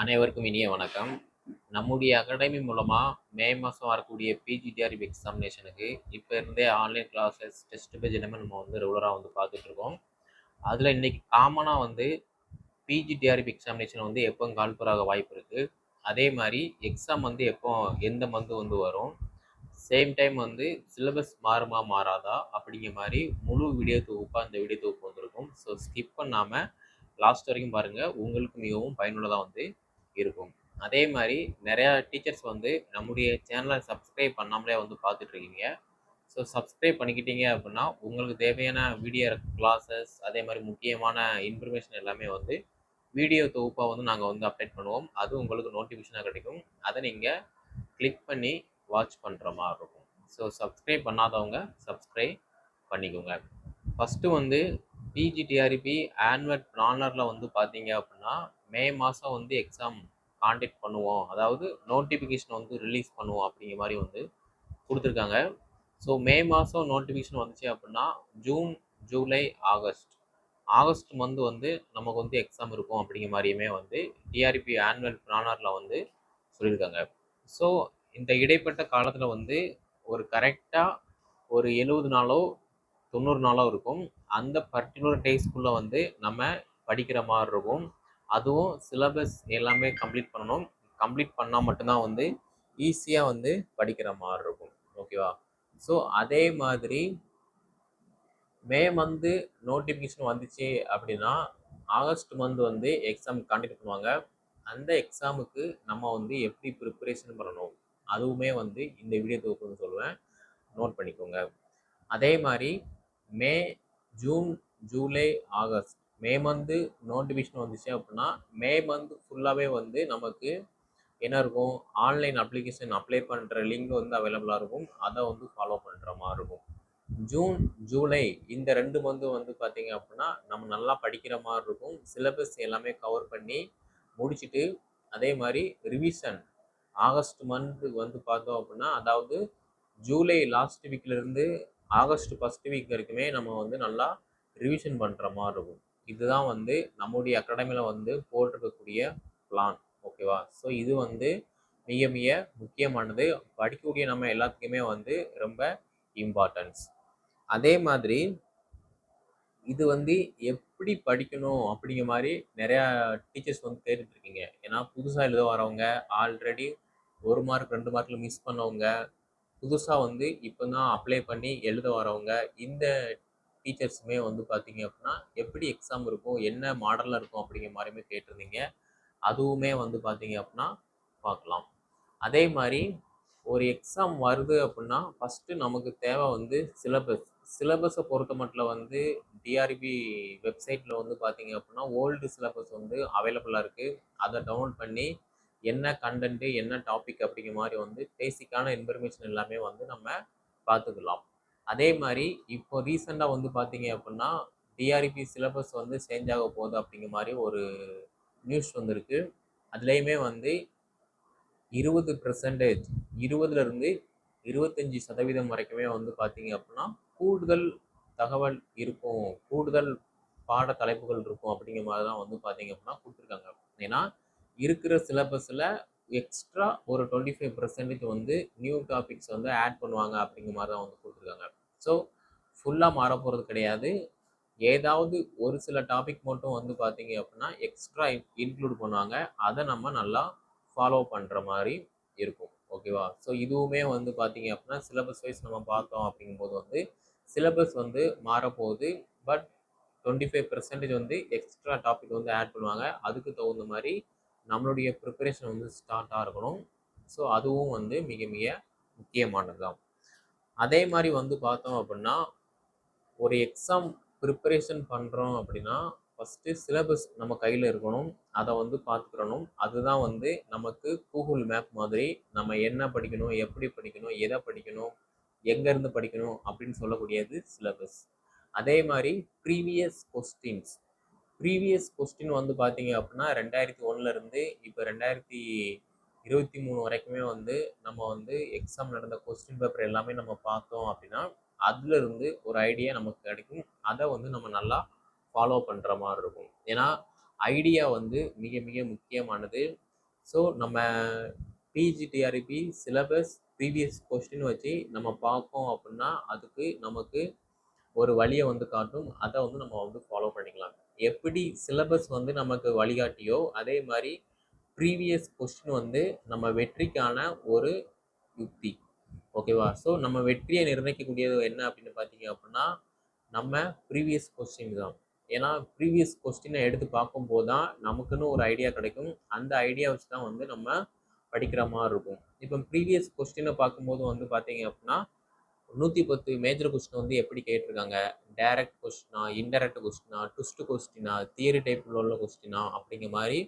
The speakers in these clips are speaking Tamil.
அனைவருக்கும் இனிய வணக்கம். நம்முடைய அகாடமி மூலமாக மே மாதம் வரக்கூடிய பிஜிடிஆர்பி எக்ஸாமினேஷனுக்கு இப்போ இருந்தே ஆன்லைன் கிளாஸஸ் டெஸ்ட் பேஜ் எல்லாமே நம்ம வந்து ரெகுலராக வந்து பார்த்துட்ருக்கோம் அதில் இன்றைக்கி காமனாக வந்து பிஜிடிஆர்பி எக்ஸாமினேஷன் வந்து எப்போ கால்பர் ஆக வாய்ப்பு இருக்குது அதே மாதிரி எக்ஸாம் வந்து எப்போ எந்த மந்த் வந்து வரும்? சேம் டைம் வந்து சிலபஸ் மாறுமா மாறாதா? அப்படிங்கிற மாதிரி முழு வீடியோ தொகுப்பாக அந்த வீடியோ தொகுப்பு வந்திருக்கும். ஸோ ஸ்கிப் பண்ணாமல் லாஸ்ட் வரைக்கும் பாருங்கள் உங்களுக்கு மிகவும் பயனுள்ளதாக வந்து இருக்கும். அதே மாதிரி நிறையா டீச்சர்ஸ் வந்து நம்முடைய சேனலை சப்ஸ்கிரைப் பண்ணாமலே வந்து பார்த்துட்ருக்கீங்க. ஸோ சப்ஸ்கிரைப் பண்ணிக்கிட்டீங்க அப்படின்னா உங்களுக்கு தேவையான வீடியோ கிளாஸஸ் அதே மாதிரி முக்கியமான இன்ஃபர்மேஷன் எல்லாமே வந்து வீடியோ தொகுப்பாக வந்து நாங்கள் வந்து அப்டேட் பண்ணுவோம். அது உங்களுக்கு நோட்டிஃபிகேஷனாக கிடைக்கும். அதை நீங்கள் கிளிக் பண்ணி வாட்ச் பண்ணுற மாதிரி இருக்கும். ஸோ சப்ஸ்கிரைப் பண்ணாதவங்க சப்ஸ்கிரைப் பண்ணிக்கோங்க. ஃபஸ்ட்டு வந்து பிஜிடிஆர்பி ஆன்வல் ப்ளானரில் வந்து பார்த்தீங்க அப்படின்னா மே மாதம் வந்து எக்ஸாம் காண்டக்ட் பண்ணுவோம். அதாவது நோட்டிஃபிகேஷன் வந்து ரிலீஸ் பண்ணுவோம் அப்படிங்கிற மாதிரி வந்து கொடுத்துருக்காங்க. ஸோ மே மாதம் நோட்டிஃபிகேஷன் வந்துச்சு அப்படின்னா June July August August month வந்து நமக்கு வந்து எக்ஸாம் இருக்கும் அப்படிங்கிற மாதிரியுமே வந்து டிஆர்பி ஆனுவல் ப்ளானரில் வந்து சொல்லியிருக்காங்க ஸோ இந்த இடைப்பட்ட காலத்தில் வந்து ஒரு கரெக்டாக ஒரு எழுபது நாளோ தொண்ணூறு நாளாக இருக்கும். அந்த பர்டிகுலர் டேஸ்க்குள்ளே வந்து நம்ம படிக்கிற மாதிரி இருக்கும். அதுவும் சிலபஸ் எல்லாமே கம்ப்ளீட் பண்ணணும். கம்ப்ளீட் பண்ணால் மட்டும்தான் வந்து ஈஸியாக வந்து படிக்கிற மாதிரி இருக்கும். ஓகேவா ஸோ அதே மாதிரி மே மந்த்து நோட்டிஃபிகேஷன் வந்துச்சு அப்படின்னா ஆகஸ்ட் மந்த் வந்து எக்ஸாம் கண்டக்ட் பண்ணுவாங்க. அந்த எக்ஸாமுக்கு நம்ம வந்து எப்படி ப்ரிப்பரேஷன் பண்ணணும்? அதுவுமே வந்து இந்த வீடியோ தொகுப்புன்னு சொல்லுவேன். நோட் பண்ணிக்கோங்க. அதே மாதிரி May June July August. May month notification வந்துச்சு அப்படின்னா மே மந்த் ஃபுல்லாகவே வந்து நமக்கு என்ன இருக்கும்? ஆன்லைன் அப்ளிகேஷன் அப்ளை பண்ணுற லிங்க் வந்து அவைலபிளாக இருக்கும். அதை வந்து ஃபாலோ பண்ணுற மாதிரி இருக்கும். ஜூன் ஜூலை இந்த ரெண்டு மந்த்து வந்து பார்த்தீங்க அப்படின்னா நம்ம நல்லா படிக்கிற மாதிரி இருக்கும். சிலபஸ் எல்லாமே கவர் பண்ணி முடிச்சுட்டு அதே மாதிரி ரிவிஷன் ஆகஸ்ட் மந்த் வந்து பார்த்தோம் அப்படின்னா அதாவது ஜூலை லாஸ்ட் வீக்லேருந்து ஆகஸ்ட் ஃபஸ்ட் வீக் வரைக்குமே நம்ம வந்து நல்லா ரிவிஷன் பண்ணுற மாதிரி இருக்கும். இதுதான் வந்து நம்முடைய அகாடமியில் வந்து போட்டிருக்கக்கூடிய பிளான் ஓகேவா ஸோ இது வந்து மிக மிக முக்கியமானது. படிக்கக்கூடிய நம்ம எல்லாத்துக்குமே வந்து ரொம்ப இம்பார்ட்டன்ஸ் அதே மாதிரி இது வந்து எப்படி படிக்கணும் அப்படிங்கிற மாதிரி நிறையா டீச்சர்ஸ் வந்து கேட்டுட்டு இருக்கீங்க. ஏன்னா புதுசாக எழுத வரவங்க ஆல்ரெடி ஒரு மார்க் ரெண்டு மார்க்கில் மிஸ் பண்ணவங்க புதுசாக வந்து இப்போ தான் அப்ளை பண்ணி எழுத வரவங்க இந்த டீச்சர்ஸுமே வந்து பார்த்தீங்க அப்படின்னா எப்படி எக்ஸாம் இருக்கும் என்ன மாடலில் இருக்கும் அப்படிங்கிற மாதிரியுமே கேட்டிருந்தீங்க. அதுவுமே வந்து பார்த்தீங்க அப்படின்னா பார்க்கலாம் அதே மாதிரி ஒரு எக்ஸாம் வருது அப்படின்னா ஃபஸ்ட்டு நமக்கு தேவை வந்து சிலபஸ் சிலபஸை பொறுத்த மட்டும் வந்து டிஆர்பி வெப்சைட்டில் வந்து பார்த்தீங்க அப்படின்னா ஓல்டு சிலபஸ் வந்து அவைலபிளாக இருக்குது அதை டவுன்லோட் பண்ணி என்ன கண்டென்ட்டு என்ன டாபிக் அப்படிங்கிற மாதிரி வந்து பேசிக்கான இன்ஃபர்மேஷன் எல்லாமே வந்து நம்ம பார்த்துக்கலாம். அதே மாதிரி இப்போ ரீசெண்டாக வந்து பார்த்தீங்க அப்படின்னா டிஆர்பி சிலபஸ் வந்து சேஞ்ச் ஆக போகுது அப்படிங்கிற மாதிரி ஒரு நியூஸ் வந்திருக்கு. அதுலேயுமே வந்து இருபது பெர்சன்டேஜ் இருபதுலேருந்து இருபத்தஞ்சி சதவீதம் வரைக்குமே வந்து பார்த்தீங்க அப்படின்னா கூடுதல் தகவல் இருக்கும். கூடுதல் பாட தலைப்புகள் இருக்கும் அப்படிங்கிற மாதிரி தான் வந்து பார்த்தீங்க அப்படின்னா கொடுத்துருக்காங்க. ஏன்னா இருக்கிற சிலபஸில் எக்ஸ்ட்ரா ஒரு டுவெண்ட்டி ஃபைவ் பர்சன்டேஜ் வந்து நியூ டாபிக்ஸ் வந்து ஆட் பண்ணுவாங்க அப்படிங்கிற மாதிரி தான் வந்து கொடுத்துருக்காங்க. ஸோ ஃபுல்லாக மாற போகிறது கிடையாது. ஏதாவது ஒரு சில டாபிக் மட்டும் வந்து பார்த்தீங்க அப்படின்னா எக்ஸ்ட்ரா இன்க்ளூட் பண்ணுவாங்க. அதை நம்ம நல்லா ஃபாலோ பண்ணுற மாதிரி இருக்கும். ஓகேவா ஸோ இதுவுமே வந்து பார்த்தீங்க அப்படின்னா சிலபஸ் வைஸ் நம்ம பார்த்தோம் அப்படிங்கும்போது வந்து சிலபஸ் வந்து மாறப்போகுது பட் டுவெண்ட்டி ஃபைவ் பர்சன்டேஜ் வந்து எக்ஸ்ட்ரா டாபிக் வந்து ஆட் பண்ணுவாங்க. அதுக்கு தகுந்த மாதிரி நம்மளுடைய ப்ரிப்பரேஷன் வந்து ஸ்டார்ட்டாக இருக்கணும். ஸோ அதுவும் வந்து மிக மிக முக்கியமானது தான் அதே மாதிரி வந்து பார்த்தோம் அப்படின்னா ஒரு எக்ஸாம் ப்ரிப்பரேஷன் பண்ணுறோம் அப்படின்னா ஃபஸ்ட்டு சிலபஸ் நம்ம கையில் இருக்கணும் அதை வந்து பார்த்துக்கிறணும் அதுதான் வந்து நமக்கு கூகுள் மேப் மாதிரி நம்ம என்ன படிக்கணும் எப்படி படிக்கணும் எதை படிக்கணும் எங்கேருந்து படிக்கணும் அப்படின்னு சொல்லக்கூடியது சிலபஸ் அதே மாதிரி ப்ரீவியஸ் கொஸ்டின்ஸ் ப்ரீவியஸ் கொஸ்டின் வந்து பார்த்தீங்க அப்படின்னா ரெண்டாயிரத்தி ஒன்றுலேருந்து இப்போ ரெண்டாயிரத்தி இருபத்தி மூணு வரைக்குமே வந்து நம்ம வந்து எக்ஸாம் நடந்த கொஸ்டின் பேப்பர் எல்லாமே நம்ம பார்த்தோம் அப்படின்னா அதுலேருந்து ஒரு ஐடியா நமக்கு கிடைக்கும். அதை வந்து நம்ம நல்லா ஃபாலோ பண்ணுற மாதிரி இருக்கும். ஏன்னா ஐடியா வந்து மிக மிக முக்கியமானது. ஸோ நம்ம பிஜிடிஆர்பி சிலபஸ் ப்ரீவியஸ் கொஸ்டின் வச்சு நம்ம பார்க்கோம் அப்படின்னா அதுக்கு நமக்கு ஒரு வழியை வந்து காட்டும். அதை வந்து நம்ம வந்து ஃபாலோ பண்ணிக்கலாம். எப்படி சிலபஸ் வந்து நமக்கு வழிகாட்டியோ அதே மாதிரி ப்ரீவியஸ் கொஸ்டின் வந்து நம்ம வெற்றிக்கான ஒரு யுக்தி. ஓகேவா? ஸோ நம்ம வெற்றியை நிர்ணயிக்கக்கூடியது என்ன அப்படின்னு பார்த்தீங்க அப்படின்னா நம்ம ப்ரீவியஸ் கொஸ்டின் தான். ஏன்னா ப்ரீவியஸ் கொஸ்டினை எடுத்து பார்க்கும்போது தான் நமக்குன்னு ஒரு ஐடியா கிடைக்கும். அந்த ஐடியா வச்சு தான் வந்து நம்ம படிக்கிற மாதிரி இருக்கும். இப்போ ப்ரீவியஸ் கொஸ்டினை பார்க்கும்போது வந்து பார்த்தீங்க அப்படின்னா நூற்றி பத்து மேஜர் கொஸ்டின் வந்து எப்படி கேட்டிருக்காங்க? டைரக்ட் கொஸ்டினா இன்டெரக்ட் கொஸ்டினா ட்விஸ்ட் கொஸ்டினா தியரி டைப்பில் உள்ள கொஸ்டினா அப்படிங்கிற மாதிரி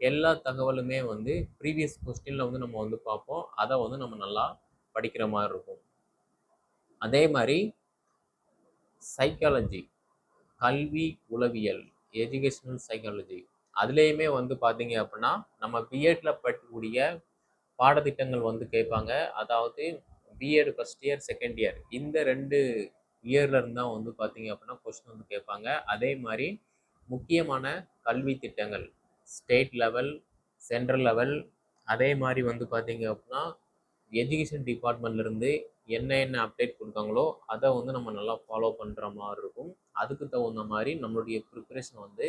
எல்லா தகவலுமே வந்து ப்ரீவியஸ் கொஸ்டினில் வந்து நம்ம வந்து பார்ப்போம். அதை வந்து நம்ம நல்லா படிக்கிற மாதிரி இருக்கும். அதே மாதிரி சைக்காலஜி கல்வி உளவியல் எஜுகேஷனல் சைக்காலஜி அதுலேயுமே வந்து பார்த்தீங்க அப்படின்னா நம்ம பிஎட்டில் படிக்கக்கூடிய பாடத்திட்டங்கள் வந்து கேட்பாங்க. அதாவது BEd first year second year இந்த ரெண்டு இயர்ல இருந்தால் வந்து பார்த்தீங்க அப்படின்னா கொஸ்டின் வந்து கேட்பாங்க. அதே மாதிரி முக்கியமான கல்வி திட்டங்கள் ஸ்டேட் லெவல் சென்ட்ரல் லெவல் அதே மாதிரி வந்து பார்த்தீங்க அப்படின்னா எஜுகேஷன் டிபார்ட்மெண்ட்லேருந்து என்ன என்ன அப்டேட் கொடுக்காங்களோ அதை வந்து நம்ம நல்லா ஃபாலோ பண்ணுற மாதிரி இருக்கும். அதுக்கு தகுந்த மாதிரி நம்மளுடைய ப்ரிப்பரேஷன் வந்து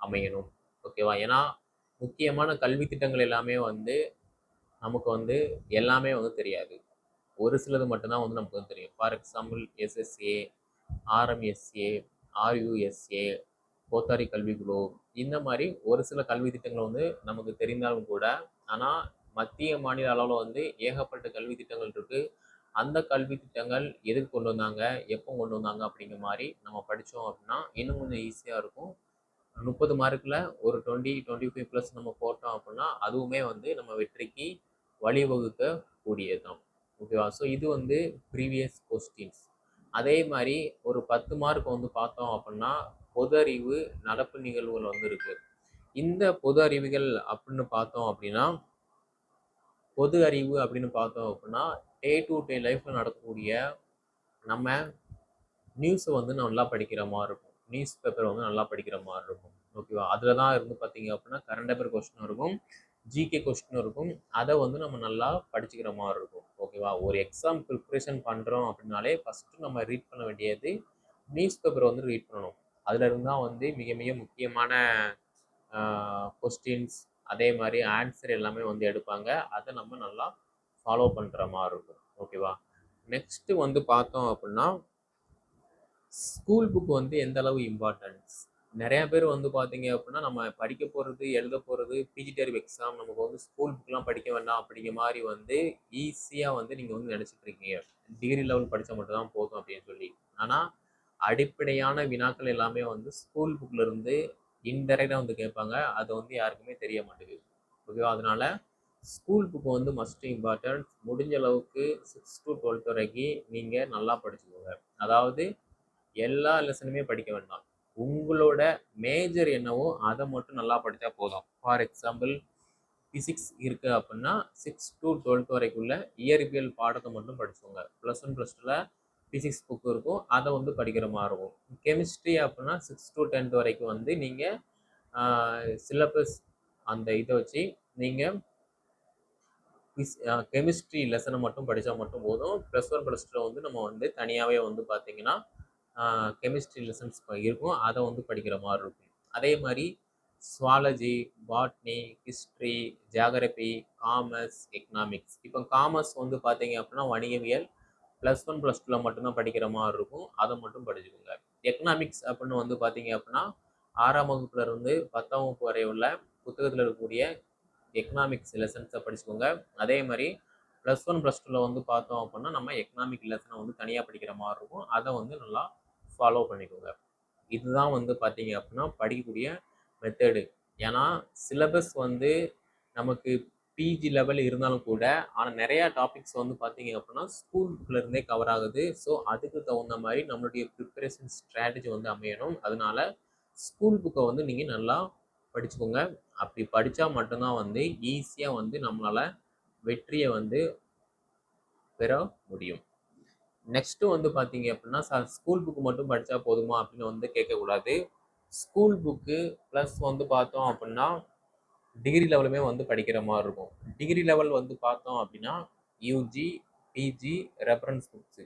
அமையணும். ஓகேவா ஏன்னா முக்கியமான கல்வி திட்டங்கள் எல்லாமே வந்து நமக்கு வந்து எல்லாமே வந்து தெரியாது. ஒரு சிலது மட்டும்தான் வந்து நமக்கு வந்து தெரியும். For example SSA RMSA RUSA Kothari குழு இந்த மாதிரி ஒரு சில கல்வி திட்டங்கள் வந்து நமக்கு தெரிந்தாலும் கூட ஆனால் மத்திய மாநில அளவில் வந்து ஏகப்பட்ட கல்வி திட்டங்கள் இருக்குது அந்த கல்வி திட்டங்கள் எதுக்கு கொண்டு வந்தாங்க? எப்போ கொண்டு வந்தாங்க? அப்படிங்கிற மாதிரி நம்ம படித்தோம் அப்படின்னா இன்னும் கொஞ்சம் ஈஸியாக இருக்கும். முப்பது மார்க்கில் ஒரு டுவெண்ட்டி டுவெண்ட்டி ஃபைவ் ப்ளஸ் நம்ம போட்டோம் அப்படின்னா அதுவுமே வந்து நம்ம வெற்றிக்கு வழிவகுக்க கூடியது தான் ஓகேவா ஸோ இது வந்து ப்ரீவியஸ் கொஸ்டின்ஸ் அதே மாதிரி ஒரு பத்து மார்க் வந்து பார்த்தோம் அப்படின்னா பொது அறிவு நடப்பு நிகழ்வுகள் வந்து இருக்குது இந்த பொது அறிவுகள் அப்படின்னு பார்த்தோம் அப்படின்னா பொது அறிவு அப்படின்னு பார்த்தோம் அப்படின்னா டே டு டே லைஃப்பில் நடக்கக்கூடிய நம்ம நியூஸை வந்து நல்லா படிக்கிற மாதிரி இருக்கும். நியூஸ் பேப்பர் வந்து நல்லா படிக்கிற மாதிரி இருக்கும். ஓகேவா அதில் தான் இருந்து பார்த்தீங்க அப்படின்னா கரண்ட் அஃபேர் கொஸ்டின் இருக்கும். ஜிகே கொஸ்டின் இருக்கும். அதை வந்து நம்ம நல்லா படிச்சுக்கிற மாதிரி இருக்கும். ஓகேவா ஒரு எக்ஸாம் ப்ரிப்ரேஷன் பண்ணுறோம் அப்படின்னாலே ஃபஸ்ட்டு நம்ம ரீட் பண்ண வேண்டியது நியூஸ் பேப்பர் வந்து ரீட் பண்ணணும். அதில் இருந்தால் வந்து மிக மிக முக்கியமான கொஸ்டின்ஸ் அதே மாதிரி ஆன்சர் எல்லாமே வந்து எடுப்பாங்க. அதை நம்ம நல்லா ஃபாலோ பண்ணுற மாதிரி இருக்கும். ஓகேவா நெக்ஸ்ட்டு வந்து பார்த்தோம் அப்படின்னா ஸ்கூல் புக் வந்து எந்த அளவு இம்பார்ட்டன்ஸ் நிறையா பேர் வந்து பார்த்தீங்க அப்படின்னா நம்ம படிக்க போகிறது எழுத போகிறது பிஜிடிஆர் எக்ஸாம் நமக்கு வந்து ஸ்கூல் புக்லாம் படிக்க வேண்டாம் அப்படிங்கிற மாதிரி வந்து ஈஸியாக வந்து நீங்கள் வந்து நினச்சிட்டு இருக்கீங்க. டிகிரி லெவல் படித்தா மட்டும்தான் போதும் அப்படின்னு சொல்லி. ஆனால் அடிப்படையான வினாக்கள் எல்லாமே வந்து ஸ்கூல் புக்கிலிருந்து இன்டெரக்டாக வந்து கேட்பாங்க. அது வந்து யாருக்குமே தெரிய மாட்டேங்குது. ஓகேவா அதனால் ஸ்கூல் புக் வந்து மஸ்ட் இம்பார்ட்டன்ட் முடிஞ்ச அளவுக்கு சிக்ஸ் டு டுவெல்த் வரைக்கும் நீங்கள் நல்லா படிச்சுக்கோங்க. அதாவது எல்லா லெசனுமே படிக்க வேண்டாம். உங்களோட மேஜர் என்னவோ அதை மட்டும் நல்லா படித்தா போதும். ஃபார் எக்ஸாம்பிள் ஃபிசிக்ஸ் இருக்குது அப்படின்னா சிக்ஸ் டு டுவெல்த் வரைக்குள்ள இயற்பியல் பாடத்தை மட்டும் படிச்சுக்கோங்க. ப்ளஸ் ஒன் ப்ளஸ் டூவில் ஃபிசிக்ஸ் புக்கு இருக்கும். அதை வந்து படிக்கிற மாதிரி இருக்கும். கெமிஸ்ட்ரி அப்படின்னா சிக்ஸ் டு டென்த் வரைக்கும் வந்து நீங்கள் சிலபஸ் அந்த இதை வச்சு நீங்கள் கெமிஸ்ட்ரி லெசனை மட்டும் படித்தா மட்டும் போதும். ப்ளஸ் ஒன் ப்ளஸ் டூவில் வந்து நம்ம வந்து தனியாகவே வந்து பார்த்தீங்கன்னா கெமிஸ்ட்ரி லெசன்ஸ் இருக்கும். அதை வந்து படிக்கிற மாதிரி இருக்கும். அதே மாதிரி zoology botany history geography commerce economics இப்போ காமர்ஸ் வந்து பார்த்தீங்க அப்படின்னா வணிகவியல் ப்ளஸ் ஒன் ப்ளஸ் டூவில் மட்டும்தான் படிக்கிற மாதிரி இருக்கும். அதை மட்டும் படிச்சுக்கோங்க. எக்கனாமிக்ஸ் அப்படின்னு வந்து பார்த்தீங்க அப்படின்னா ஆறாம் வகுப்புல இருந்து பத்தாம் வகுப்பு வரை உள்ள புத்தகத்தில் இருக்கக்கூடிய எக்கனாமிக்ஸ் லெசன்ஸை படிச்சுக்கோங்க. அதே மாதிரி ப்ளஸ் ஒன் ப்ளஸ் டூவில் வந்து பார்த்தோம் அப்படின்னா நம்ம எக்கனாமிக் லெசனை வந்து தனியாக படிக்கிற மாதிரி இருக்கும். அதை வந்து நல்லா ஃபாலோ பண்ணிக்கோங்க. இதுதான் வந்து பார்த்தீங்க அப்படின்னா படிக்கக்கூடிய மெத்தடு ஏன்னா சிலபஸ் வந்து நமக்கு பிஜி லெவல் இருந்தாலும் கூட ஆனால் நிறையா டாபிக்ஸ் வந்து பார்த்தீங்க அப்படின்னா ஸ்கூல் இருந்தே கவர் ஆகுது. ஸோ அதுக்கு தகுந்த மாதிரி நம்மளுடைய ப்ரிப்பரேஷன் ஸ்ட்ராட்டஜி வந்து அமையணும். அதனால ஸ்கூல் புக்கை வந்து நீங்கள் நல்லா படிச்சுக்கோங்க. அப்படி படித்தா மட்டும்தான் வந்து ஈஸியாக வந்து நம்மளால் வெற்றியை வந்து பெற முடியும். நெக்ஸ்ட்டு வந்து பார்த்தீங்க அப்படின்னா சார் ஸ்கூல் புக்கு மட்டும் படித்தா போதுமா அப்படின்னு வந்து கேட்கக்கூடாது. ஸ்கூல் புக்கு ப்ளஸ் வந்து பார்த்தோம் அப்படின்னா டிகிரி லெவலுமே வந்து படிக்கிற மாதிரி இருக்கும். டிகிரி லெவல் வந்து பார்த்தோம் அப்படின்னா யூஜி பிஜி ரெஃபரன்ஸ் புக்ஸு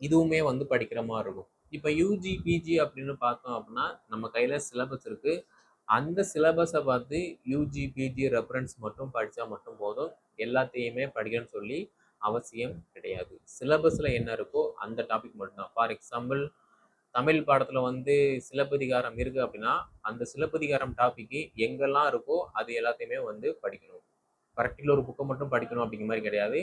இதுவுமே வந்து படிக்கிற மாதிரி இருக்கும். இப்போ யூஜி பிஜி அப்படின்னு பார்த்தோம் அப்படின்னா நம்ம கையில் சிலபஸ் இருக்குது அந்த சிலபஸை பார்த்து யூஜி பிஜி ரெஃபரன்ஸ் மட்டும் படித்தா மட்டும் போதும். எல்லாத்தையுமே படிக்கணும்னு சொல்லி அவசியம் கிடையாது. சிலபஸில் என்ன இருக்கோ அந்த டாபிக் மட்டும்தான். ஃபார் எக்ஸாம்பிள் தமிழ் பாடத்தில் வந்து சிலப்பதிகாரம் இருக்குது அப்படின்னா அந்த சிலப்பதிகாரம் டாப்பிக்கு எங்கெல்லாம் இருக்கோ அது எல்லாத்தையுமே வந்து படிக்கணும். பர்டிகுலர் புக்கை மட்டும் படிக்கணும் அப்படிங்கிற மாதிரி கிடையாது.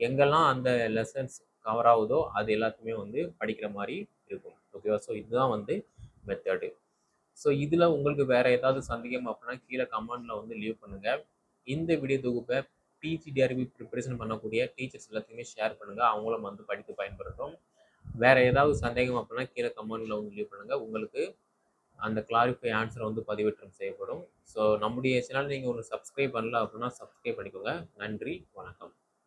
எங்கெல்லாம் அந்த லெசன்ஸ் கவர் ஆகுதோ அது எல்லாத்தையுமே வந்து படிக்கிற மாதிரி இருக்கும். ஓகேவா ஸோ இதுதான் வந்து மெத்தடு ஸோ இதில் உங்களுக்கு வேறு ஏதாவது சந்தேகம் அப்படின்னா கீழே கமெண்டில் வந்து லீவ் பண்ணுங்கள் இந்த வீடியோ தொகுப்பை பிஜிடிஆர்பி ப்ரிப்பரேஷன் பண்ணக்கூடிய டீச்சர்ஸ் எல்லாத்தையுமே ஷேர் பண்ணுங்கள் அவங்களும் வந்து படித்து பயன்படுத்தும். வேறு ஏதாவது சந்தேகம் அப்படின்னா கீழே கமெண்ட்டில் வந்து லீவ் பண்ணுங்கள் உங்களுக்கு அந்த கிளாரிஃபை ஆன்சர் வந்து பதிவேற்றம் செய்யப்படும். ஸோ நம்முடைய சேனல் நீங்கள் ஒன்று சப்ஸ்கிரைப் பண்ணல அப்படின்னா சப்ஸ்கிரைப் பண்ணிக்கோங்க. நன்றி வணக்கம்.